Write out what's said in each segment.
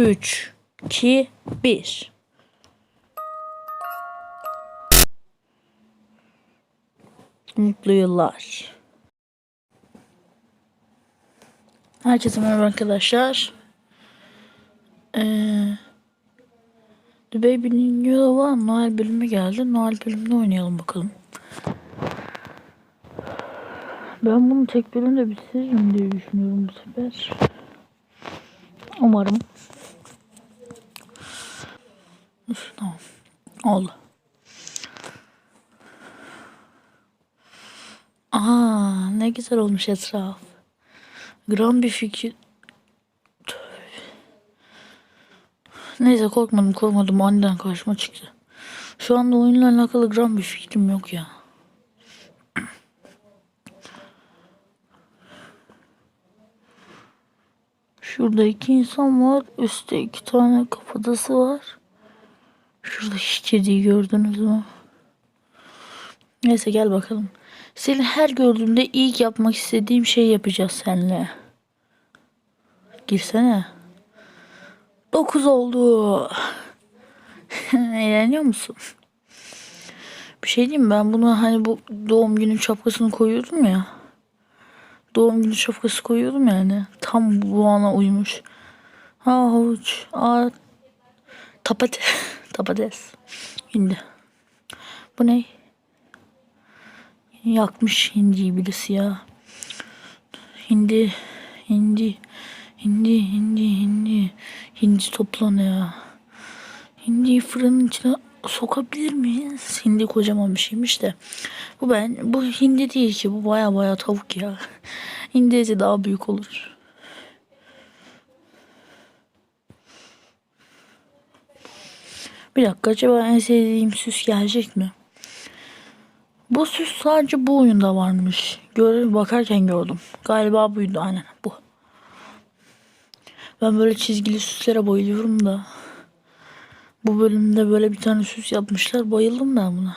3, 2, 1. Mutlu yıllar. Herkese merhaba arkadaşlar. Ee, The Baby'nin yolu var. Noel bölümü geldi. Noel bölümünü oynayalım bakalım. Ben bunu tek bölümde bitiririm diye düşünüyorum bu sefer. Umarım. Üf, tamam. Oldu. Aa, ne güzel olmuş etraf. Gram bir fikir. Neyse korkmadım korkmadım aniden karşıma çıktı. Şu anda oyunla alakalı gram bir fikrim yok ya. Şurada iki insan var. Üstte iki tane kafatası var. Şurada hiç gördünüz mü? Neyse gel bakalım. Seni her gördüğümde ilk yapmak istediğim şey yapacağız seninle. Girsene. Dokuz oldu. Eğleniyor musun? Bir şey diyeyim mi? ben bunu hani bu doğum günü şapkasını koyuyordum ya. Doğum günü şapkası koyuyordum yani. Tam bu ana uymuş. Ha havuç. Aa, tapate. Tapates. Hindi. Bu ne? Yakmış hindiyi birisi ya. Hindi. Hindi. Hindi. Hindi. Hindi. Hindi toplanı ya. Hindiyi fırının içine sokabilir miyiz? Hindi kocaman bir şeymiş de. Bu ben bu hindi değil ki bu baya baya tavuk ya. Hindi eti daha büyük olur. Bir dakika acaba en sevdiğim süs gelecek mi? Bu süs sadece bu oyunda varmış. Görev bakarken gördüm. Galiba buydu aynen bu. Ben böyle çizgili süslere bayılıyorum da. Bu bölümde böyle bir tane süs yapmışlar. Bayıldım ben buna.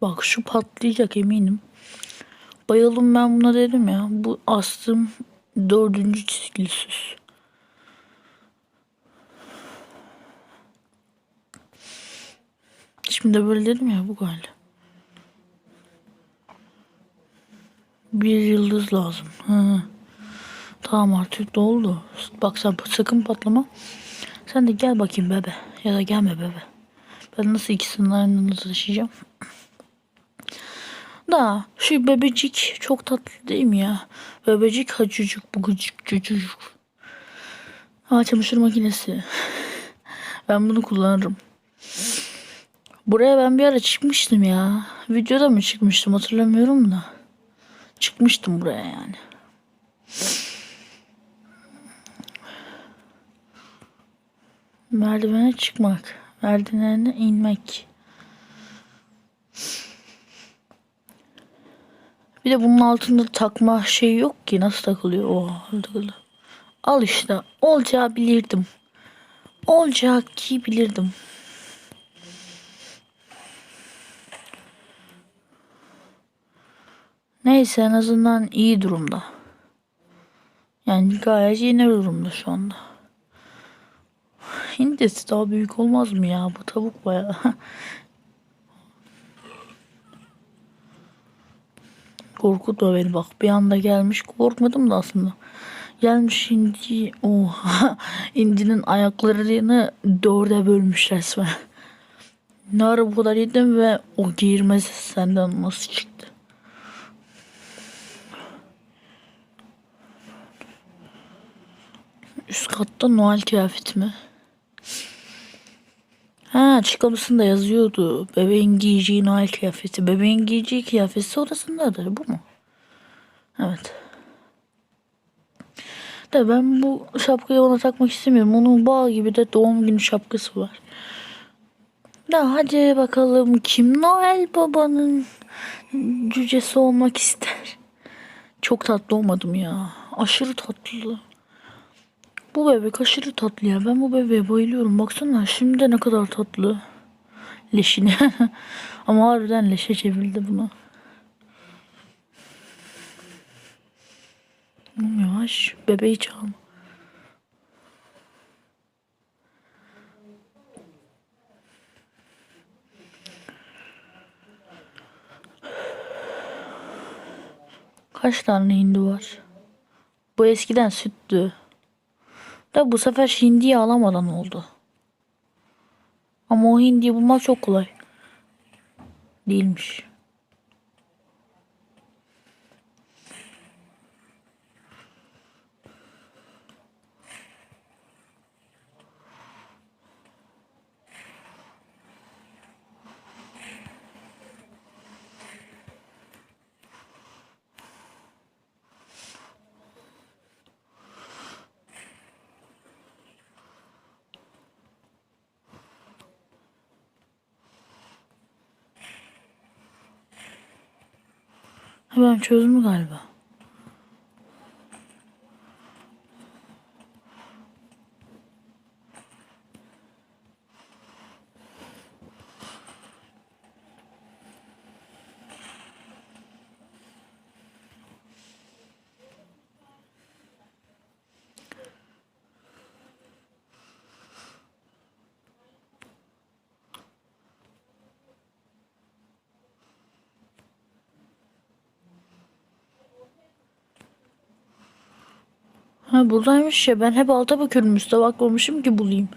Bak şu patlayacak eminim. Bayıldım ben buna dedim ya. Bu astım dördüncü çizgili süs. Şimdi de böyle dedim ya bu galiba. Bir yıldız lazım. Hı. Tamam artık doldu. Bak sen sakın patlama. Sen de gel bakayım bebe. Ya da gelme bebe. Ben nasıl ikisini aynı taşıyacağım? Da şu bebecik çok tatlı değil mi ya? Bebecik hacıcık bu gıcık cücücük. Aa çamaşır makinesi. Ben bunu kullanırım. Buraya ben bir ara çıkmıştım ya. Videoda mı çıkmıştım hatırlamıyorum da. Çıkmıştım buraya yani. Merdivene çıkmak. Merdivene inmek. Bir de bunun altında takma şey yok ki. Nasıl takılıyor? Oha takıldı. Al işte. Olacağı bilirdim. Olacağı ki bilirdim. Neyse en azından iyi durumda. Yani gayet iyi durumda şu anda. Hindisi daha büyük olmaz mı ya? Bu tavuk bayağı. Korkutma beni bak. Bir anda gelmiş. Korkmadım da aslında. Gelmiş hindi. Oha. Hindinin ayaklarını dörde bölmüş resmen. Ne ara bu kadar yedim ve o girmesi senden nasıl çıktı? Üst katta Noel kıyafeti mi? Ha açıklamasında yazıyordu. Bebeğin giyeceği Noel kıyafeti. Bebeğin giyeceği kıyafeti odasındadır. Bu mu? Evet. De ben bu şapkayı ona takmak istemiyorum. Onun bağ gibi de doğum günü şapkası var. Da hadi bakalım kim Noel babanın cücesi olmak ister. Çok tatlı olmadım ya. Aşırı tatlı. Bu bebek aşırı tatlı ya. Ben bu bebeğe bayılıyorum. Baksana şimdi de ne kadar tatlı. Leşine. Ama harbiden leşe çevirdi bunu. Yavaş bebeği çalma. Kaç tane hindi var? Bu eskiden süttü. Da bu sefer hindiyi alamadan oldu. Ama o hindiyi bulmak çok kolay. Değilmiş. Ben çözdüm galiba. Ha buradaymış ya. Ben hep alta bakıyorum. Üste bakmamışım ki bulayım.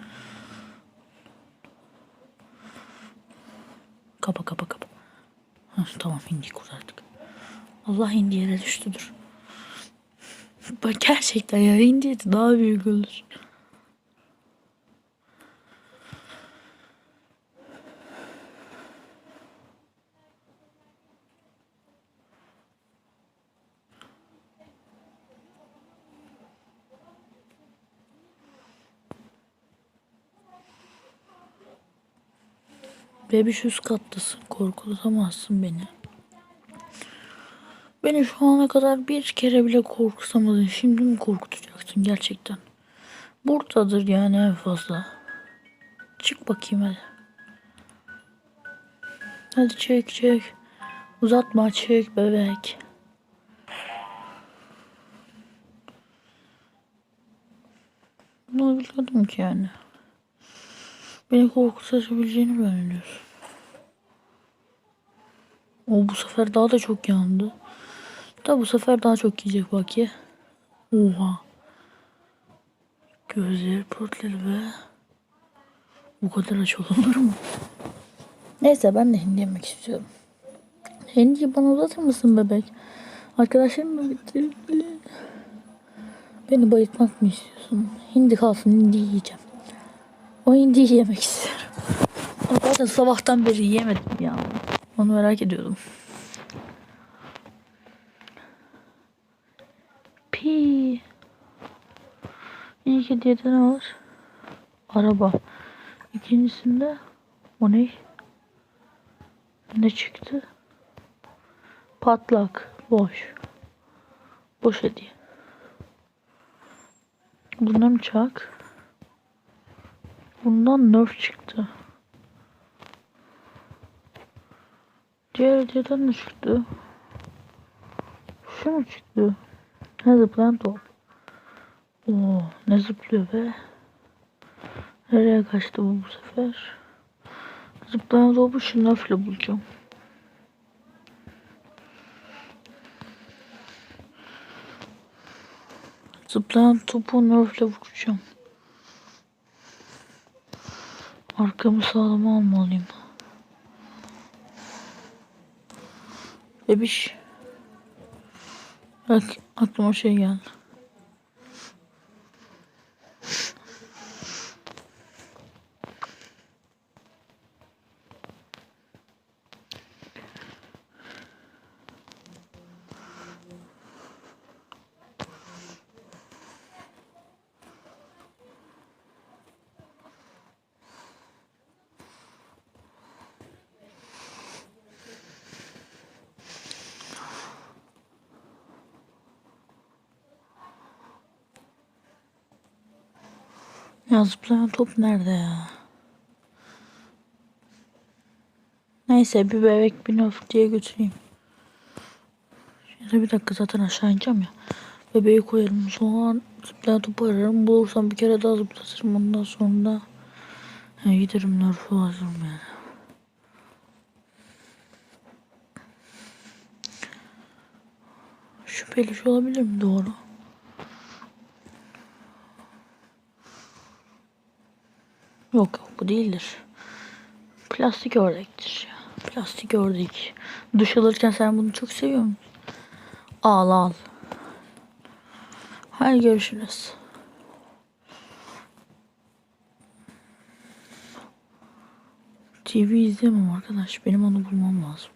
Kapa kapa kapa. Ha, tamam hindi kurtardık. Allah hindi yere düştüdür. Bak gerçekten ya hindi daha büyük olur. Bebiş üst kattasın. Korkutamazsın beni. Beni şu ana kadar bir kere bile korkutamadın. Şimdi mi korkutacaksın gerçekten? Buradadır yani en fazla. Çık bakayım hadi. Hadi çek çek. Uzatma çek bebek. Ne biliyordum ki yani. Beni korkutabileceğini mi öğreniyorsun? O bu sefer daha da çok yandı. Da bu sefer daha çok yiyecek bak ya. Oha. Gözleri pörtledi be. Bu kadar aç olunur mu? Neyse ben de hindi yemek istiyorum. Hindiyi bana uzatır mısın bebek? Arkadaşlarım mı bitti? Beni bayıltmak mı istiyorsun? Hindi kalsın hindi yiyeceğim. O hindiyi yemek istiyorum. Zaten sabahtan beri yemedim ya. Onu merak ediyordum. Pi. İlk hediyede ne var? Araba. İkincisinde o ne? Ne çıktı? Patlak. Boş. Boş hediye. Bundan çak. Bundan nerf çıktı. Diğer ne çıktı? Şu mu çıktı? Ne zıplayan top. Oo, ne zıplıyor be? Nereye kaçtı bu bu sefer? Zıplayan topu şu nerfle bulacağım. Zıplayan topu nerfle vuracağım. Arkamı sağlama almalıyım. Bebiş. Bak aklıma şey geldi. Ya zıplayan top nerede ya? Neyse bir bebek bir nöf diye götüreyim. Şimdi bir dakika zaten aşağı ineceğim ya. Bebeği koyarım. Sonra zıplayan topu ararım. Bulursam bir kere daha zıplatırım. Ondan sonra ya giderim nörfü alırım yani. Şu peluş olabilir mi? Doğru. Yok bu değildir. Plastik ördektir ya. Plastik ördek. Duş alırken sen bunu çok seviyor musun? Al al. Hadi görüşürüz. TV izleyemem arkadaş. Benim onu bulmam lazım.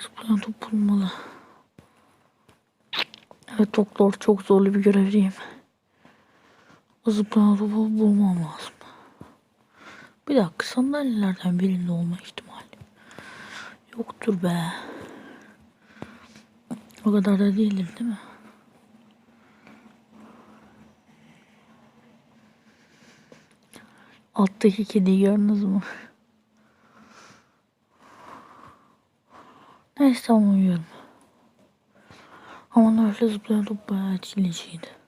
Zıplayan top bulmalı. Evet doktor çok zorlu bir görevliyim. Zıplayan bulmam lazım. Bir dakika sandalyelerden birinde olma ihtimali. Yoktur be. O kadar da değildir değil mi? Alttaki kediyi gördünüz mü? Neyse tamam uyuyorum. Ama öyle zıplayan top bayağı etkileyiciydi.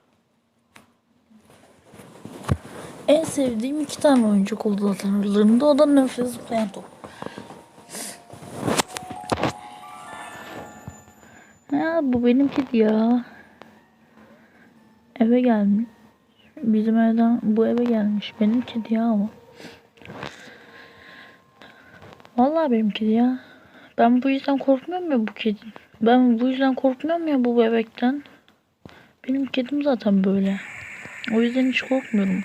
En sevdiğim iki tane oyuncak oldu zaten aralarında. O da nöfle zıplayan top. Ya bu benim kedi ya. Eve gelmiş. Bizim evden bu eve gelmiş. Benim kedi ya ama. Vallahi benim kedi ya. Ben bu yüzden korkmuyorum ya bu kedi. Ben bu yüzden korkmuyorum ya bu bebekten. Benim kedim zaten böyle. O yüzden hiç korkmuyorum.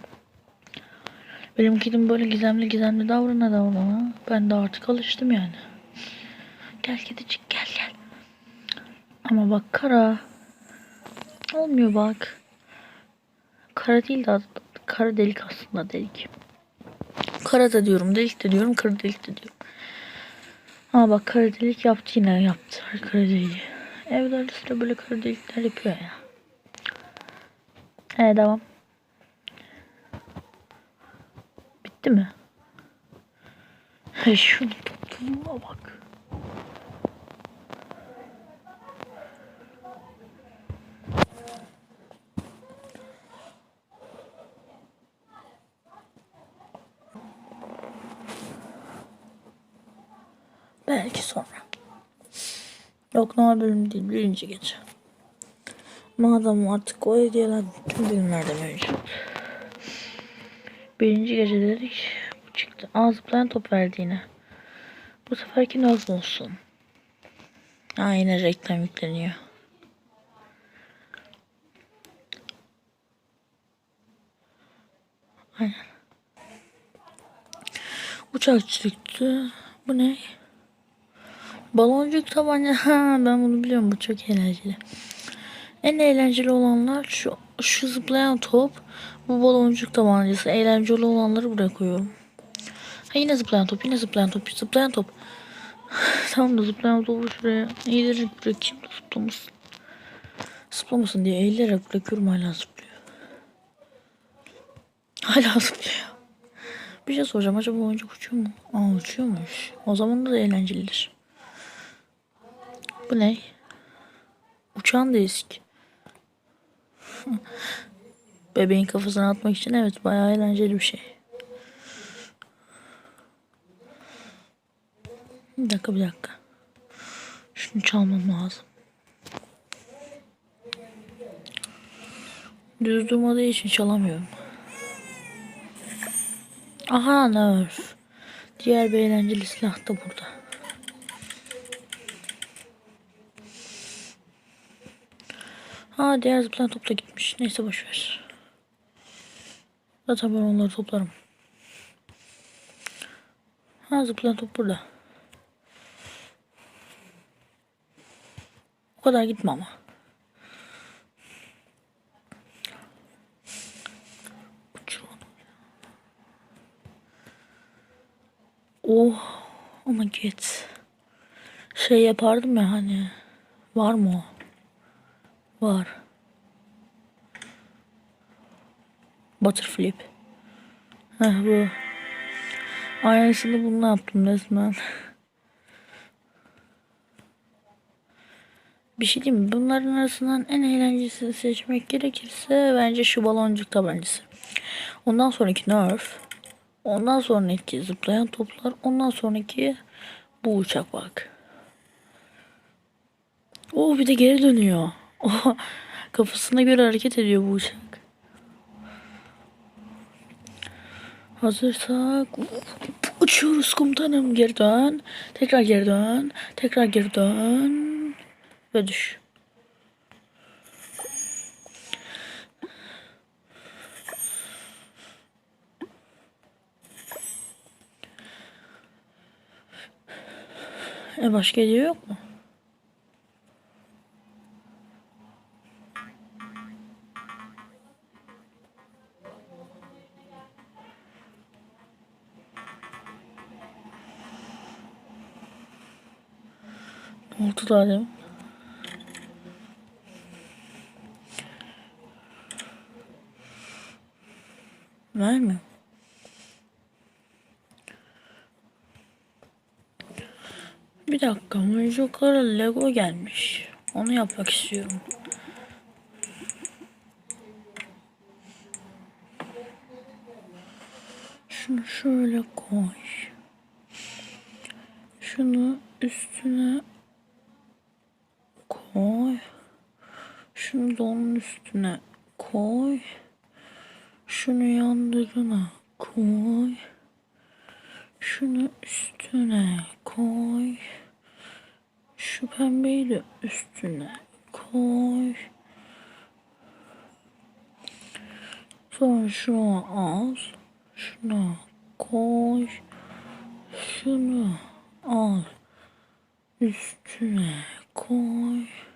Benim kedim böyle gizemli gizemli davrana davrana. Ben de artık alıştım yani. Gel kedicik gel gel. Ama bak kara. Olmuyor bak. Kara değil de kara delik aslında delik. Kara da diyorum delik de diyorum kara delik de diyorum. Ama bak kara delik yaptı yine yaptı kara deliği. Ara sıra böyle kara delikler yapıyor ya. Evet devam. Bitti mi? He şunu topluluğa bak. Belki sonra. Yok normal bölüm değil. Birinci gece. Madem artık o hediyeler bütün bölümlerde mevcut. Birinci gece. Bu çıktı. Aa zıplayan top verdi yine. Bu seferki nasıl olsun? Aa yine reklam yükleniyor. Aynen. Uçak çıktı. Bu ne? Baloncuk tabanca. Ha, ben bunu biliyorum. Bu çok eğlenceli. En eğlenceli olanlar şu, şu zıplayan top. Bu baloncuk tabancası. Eğlenceli olanları buraya koyuyorum. Ha, yine zıplayan top. Yine zıplayan top. Zıplayan top. tamam da zıplayan topu şuraya eğilerek bırakayım da zıplamasın. Zıplamasın diye eğilerek bırakıyorum hala zıplıyor. Hala zıplıyor. Bir şey soracağım. Acaba oyuncak uçuyor mu? Aa uçuyormuş. O zaman da eğlencelidir. Bu ne? Uçan disk. Bebeğin kafasına atmak için evet bayağı eğlenceli bir şey. Bir dakika bir dakika. Şunu çalmam lazım. Düz durmadığı için çalamıyorum. Aha nerf. Diğer bir eğlenceli silah da burada. Ha diğer zıplayan top da gitmiş. Neyse boşver. Zaten ben onları toplarım. Ha zıplayan top burada. O kadar gitme ama. Oh. Oh my god. Şey yapardım ya hani. Var mı o? Var. Butterflip. Heh bu. Aynısını bununla yaptım resmen. Bir şey diyeyim mi? Bunların arasından en eğlencelisini seçmek gerekirse bence şu baloncuk tabancası. Ondan sonraki Nerf. Ondan sonraki zıplayan toplar. Ondan sonraki bu uçak bak. Oo bir de geri dönüyor. Oha, kafasına göre hareket ediyor bu uçak. Hazırsak uçuyoruz komutanım geri dön. Tekrar geri dön. Tekrar geri dön. Ve düş. E başka hediye yok mu? Daha demin? Vermiyor. Bir dakika, Mujoklara Lego gelmiş. Onu yapmak istiyorum. Şunu şöyle koy. Şunu üstüne koy. Şunu da onun üstüne koy. Şunu yandırına koy. Şunu üstüne koy. Şu pembeyi de üstüne koy. Sonra şunu al. Şunu koy. Şunu al. Üstüne koy.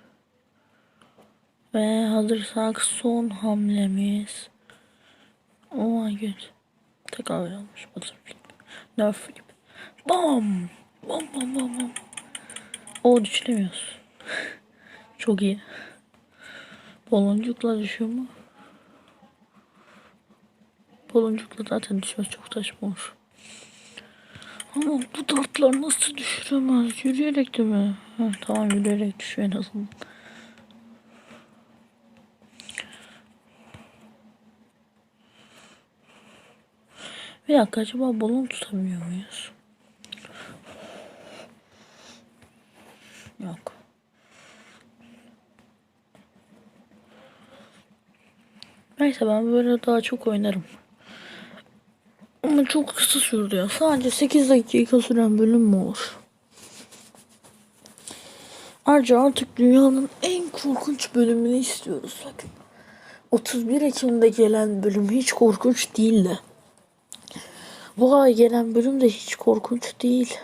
Ve hazırsak son hamlemiz. Oh my god. Tekrar olmuş. Butterflip. Nerf flip. Bam. Bam bam bam bam. O düşüremiyoruz. Çok iyi. Baloncukla düşüyor mu? Baloncukla zaten düşmez çok saçma olur. Ama bu dartlar nasıl düşüremez? Yürüyerek de mi? Ha, tamam yürüyerek düşüyor en azından. Bir dakika acaba balon tutabiliyor muyuz? Yok. Neyse ben böyle daha çok oynarım. Ama çok kısa sürdü ya. Sadece 8 dakika süren bölüm mü olur? Ayrıca artık dünyanın en korkunç bölümünü istiyoruz bakın. 31 Ekim'de gelen bölüm hiç korkunç değildi. Bu ay gelen bölüm de hiç korkunç değil.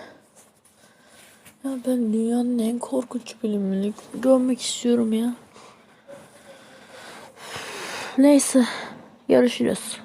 Ya ben dünyanın en korkunç bölümünü görmek istiyorum ya. Neyse. Görüşürüz.